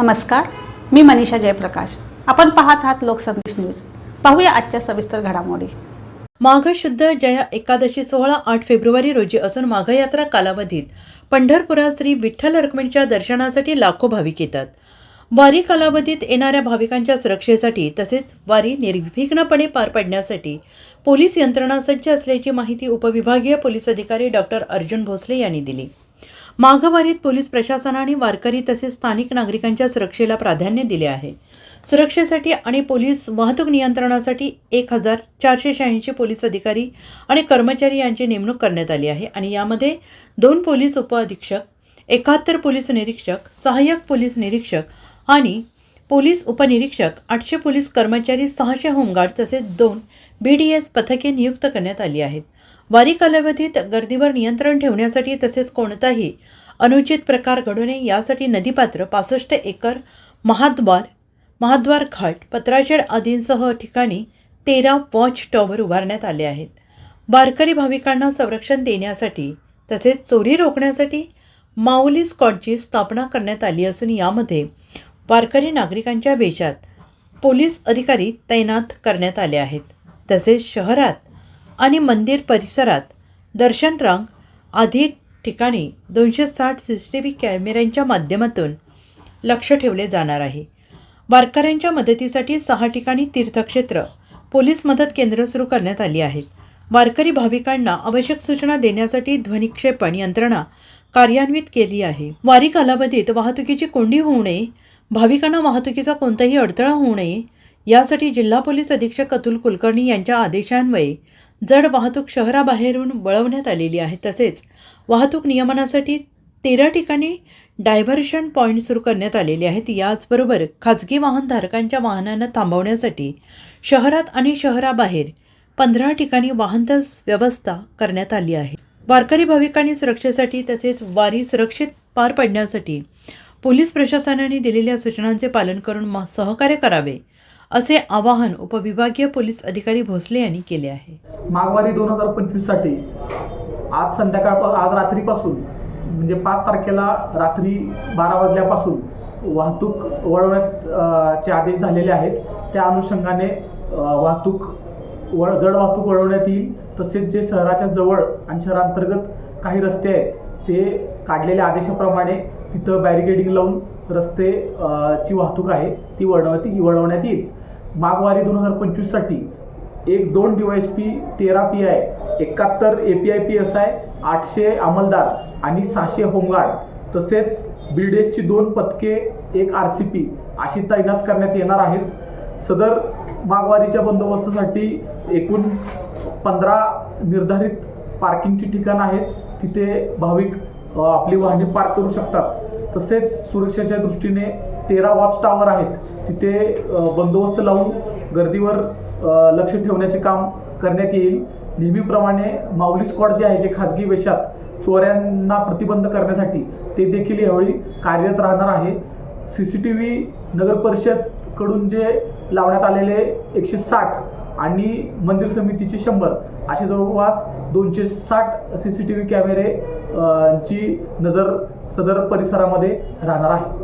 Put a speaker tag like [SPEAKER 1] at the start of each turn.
[SPEAKER 1] नमस्कार मी मनीषा जयप्रकाश. आपण पाहत आहात लोकसंदेश न्यूज. पाहूया आजच्या सविस्तर घडामोडी.
[SPEAKER 2] माघ शुद्ध जया एकादशी सोहळा आठ फेब्रुवारी रोजी असून माघयात्रा कालावधीत पंढरपुरात श्री विठ्ठल रखुमाईच्या दर्शनासाठी लाखो भाविक येतात. वारी कालावधीत येणाऱ्या भाविकांच्या सुरक्षेसाठी तसेच वारी निर्विघ्नपणे पार पाडण्यासाठी पोलीस यंत्रणा सज्ज असल्याची माहिती उपविभागीय पोलीस अधिकारी डॉक्टर अर्जुन भोसले यांनी दिली. माघवारीत पोलीस प्रशासनाने वारकरी तसेच स्थानिक नागरिकांच्या सुरक्षेला प्राधान्य दिले आहे. सुरक्षेसाठी आणि पोलीस वाहतूक नियंत्रणासाठी एक हजार चारशे शहाऐंशी पोलीस अधिकारी आणि कर्मचारी यांची नेमणूक करण्यात आली आहे आणि यामध्ये दोन पोलीस उपअधीक्षक एकाहत्तर पोलीस निरीक्षक सहाय्यक पोलीस निरीक्षक आणि पोलीस उपनिरीक्षक आठशे पोलीस कर्मचारी सहाशे होमगार्ड तसेच दोन बी डी एस पथके नियुक्त करण्यात आली आहेत. वारी कालावधीत गर्दीवर नियंत्रण ठेवण्यासाठी तसेच कोणताही अनुचित प्रकार घडू नये यासाठी नदीपात्र पासष्ट एकर महाद्वार महाद्वार घाट पत्राशेड आदींसह ठिकाणी तेरा वॉच टॉवर उभारण्यात आले आहेत. वारकरी भाविकांना संरक्षण देण्यासाठी तसेच चोरी रोखण्यासाठी माऊली स्कॉटची स्थापना करण्यात आली असून यामध्ये वारकरी नागरिकांच्या वेशात पोलीस अधिकारी तैनात करण्यात आले आहेत. तसेच शहरात आणि मंदिर परिसरात दर्शन रांग आधी ठिकाणी दोनशे साठ सी सी टी व्ही कॅमेऱ्यांच्या माध्यमातून लक्ष ठेवले जाणार आहे. वारकऱ्यांच्या मदतीसाठी सहा ठिकाणी तीर्थक्षेत्र पोलीस मदत केंद्र सुरू करण्यात आली आहेत. वारकरी भाविकांना आवश्यक सूचना देण्यासाठी ध्वनिक्षेपण यंत्रणा कार्यान्वित केली आहे. वारी कालावधीत वाहतुकीची कोंडी होऊ नये भाविकांना वाहतुकीचा कोणताही अडथळा होऊ नये यासाठी जिल्हा पोलीस अधीक्षक अतुल कुलकर्णी यांच्या आदेशान्वये जड वाहतूक शहराबाहेरून वळवण्यात आलेली आहे. तसेच वाहतूक नियमनासाठी तेरा ठिकाणी डायव्हर्शन पॉईंट सुरू करण्यात आलेले आहेत. याचबरोबर खाजगी वाहनधारकांच्या वाहनांना थांबवण्यासाठी शहरात आणि शहराबाहेर पंधरा ठिकाणी वाहनतळ व्यवस्था करण्यात आली आहे. वारकरी भाविकांनी सुरक्षेसाठी तसेच वारी सुरक्षित पार पडण्यासाठी पोलीस प्रशासनाने दिलेल्या सूचनांचे पालन करून म- सहकार्य करावे. असे आवाहन उपविभागीय पोलीस अधिकारी भोसले यांनी केले आहे.
[SPEAKER 3] माघवारी दोन हजार पंचवीससाठी आज संध्याकाळ आज रात्रीपासून म्हणजे पाच तारखेला रात्री बारा वाजल्यापासून वाहतूक वळवण्यात चे आदेश झालेले आहेत. त्या अनुषंगाने वाहतूक वळ जड वाहतूक वळवण्यात येईल. तसेच जे शहराच्या जवळ आणि शहरांतर्गत काही रस्ते आहेत ते काढलेल्या आदेशाप्रमाणे तिथं बॅरिकेडिंग लावून रस्ते ची वाहतूक आहे ती वळवण्यात वळवण्यात येईल. माघवारी दोन हजार पंचवीससाठी एक दोन डी एस पी तेरा पी आय एकाहत्तर A P I P S I आठशे अंमलदार आणि सहाशे होमगार्ड तसेच बिल्डेजची दोन पथके एक आर सी पी अशी तैनात करण्यात येणार आहेत. सदर माघवारीच्या बंदोबस्तासाठी एकूण पंधरा निर्धारित पार्किंगची ठिकाणं आहेत. तिथे भाविक आपली वाहने पार्क करू शकतात. तसेच सुरक्षेच्या दृष्टीने तेरा वॉच टावर आहेत. तिथे बंदोबस्त लावून गर्दीवर लक्ष ठेवण्याचे काम करण्यात येईल. नेहमीप्रमाणे माऊली स्क्वॉड जे आहे जे खाजगी वेशात चोऱ्यांना प्रतिबंध करण्यासाठी ते देखील यावेळी कार्यरत राहणार आहे. सी सी टी व्ही नगर परिषदकडून जे लावण्यात आलेले एकशे साठ आणि मंदिर समितीचे शंभर असे जवळपास दोनशे साठ सी सी टी व्ही कॅमेरे ची नजर सदर परिसरामध्ये राहणार आहे.